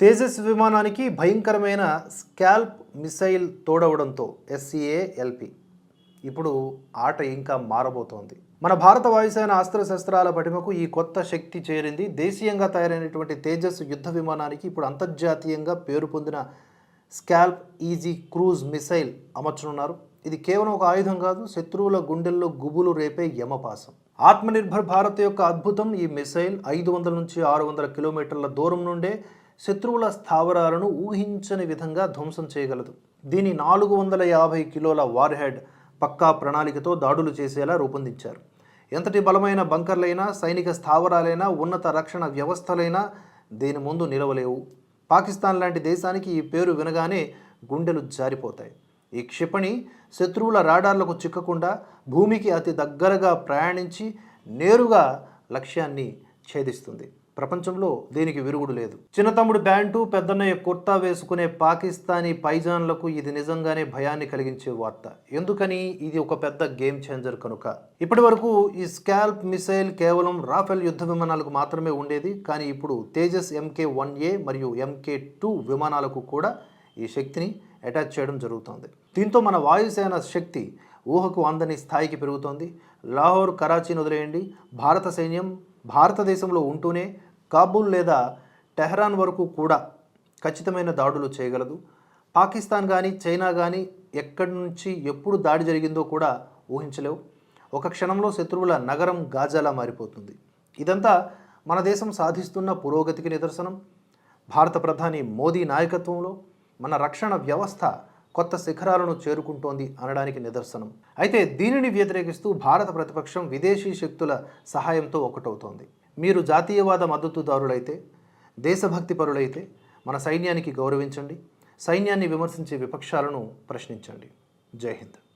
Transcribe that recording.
తేజస్ విమానానికి భయంకరమైన scalp missile తోడవడంతో ఎస్సీఏ ఎల్పి. ఇప్పుడు ఆట ఇంకా మారబోతోంది. మన భారత వాయుసేన అస్త్రశస్త్రాల పటిమకు ఈ కొత్త శక్తి చేరింది. దేశీయంగా తయారైనటువంటి తేజస్ యుద్ధ విమానానికి ఇప్పుడు అంతర్జాతీయంగా పేరు పొందిన స్కాల్ప్ ఈజీ క్రూజ్ మిసైల్ అమర్చనున్నారు. ఇది కేవలం ఒక ఆయుధం కాదు శత్రువుల గుండెల్లో గుబులు రేపే యమపాసం. ఆత్మనిర్భర్ భారత్ యొక్క అద్భుతం ఈ మిసైల్ ఐదు వందల నుంచి ఆరు వందల కిలోమీటర్ల దూరం నుండే శత్రువుల స్థావరాలను ఊహించని విధంగా ధ్వంసం చేయగలదు. దీని నాలుగు వందల యాభై కిలోల వార్ హెడ్ పక్కా ప్రణాళికతో దాడులు చేసేలా రూపొందించారు. ఎంతటి బలమైన బంకర్లైనా సైనిక స్థావరాలైనా ఉన్నత రక్షణ వ్యవస్థలైనా దీని ముందు నిలవలేవు. పాకిస్తాన్ లాంటి దేశానికి ఈ పేరు వినగానే గుండెలు జారిపోతాయి. ఈ క్షిపణి శత్రువుల రాడార్లకు చిక్కకుండా భూమికి అతి దగ్గరగా ప్రయాణించి నేరుగా లక్ష్యాన్ని ఛేదిస్తుంది. ప్రపంచంలో దీనికి విరుగుడు లేదు. చిన్న తమ్ముడు బ్యాంటు పెద్దన్నయ్య కుర్తా వేసుకునే పాకిస్తానీ పైజాన్లకు ఇది నిజంగానే భయాన్ని కలిగించే వార్త. ఎందుకని? ఇది ఒక పెద్ద గేమ్ చేంజర్ కనుక. ఇప్పటి వరకు ఈ స్కాల్ప్ మిసైల్ కేవలం రాఫెల్ యుద్ధ విమానాలకు మాత్రమే ఉండేది. కానీ ఇప్పుడు తేజస్ ఎంకే వన్ ఏ మరియు ఎంకే టూ విమానాలకు కూడా ఈ శక్తిని అటాచ్ చేయడం జరుగుతోంది. దీంతో మన వాయుసేన శక్తి ఊహకు అందని స్థాయికి పెరుగుతోంది. లాహోర్ కరాచీని వదిలేయండి. భారత సైన్యం భారతదేశంలో ఉంటూనే కాబూల్ లేదా టెహ్రాన్ వరకు కూడా ఖచ్చితమైన దాడులు చేయగలదు. పాకిస్తాన్ కానీ చైనా కానీ ఎక్కడి నుంచి ఎప్పుడు దాడి జరిగిందో కూడా ఊహించలేవు. ఒక క్షణంలో శత్రువుల నగరం గాజాలా మారిపోతుంది. ఇదంతా మన దేశం సాధిస్తున్న పురోగతికి నిదర్శనం. భారత ప్రధాని మోదీ నాయకత్వంలో మన రక్షణ వ్యవస్థ కొత్త శిఖరాలను చేరుకుంటోంది అనడానికి నిదర్శనం. అయితే దీనిని వ్యతిరేకిస్తూ భారత ప్రతిపక్షం విదేశీ శక్తుల సహాయంతో ఒకటవుతోంది. మీరు జాతీయవాద మద్దతుదారులైతే దేశభక్తి పరులైతే మన సైన్యానికి గౌరవించండి. సైన్యాన్ని విమర్శించే విపక్షాలను ప్రశ్నించండి. జై హింద్.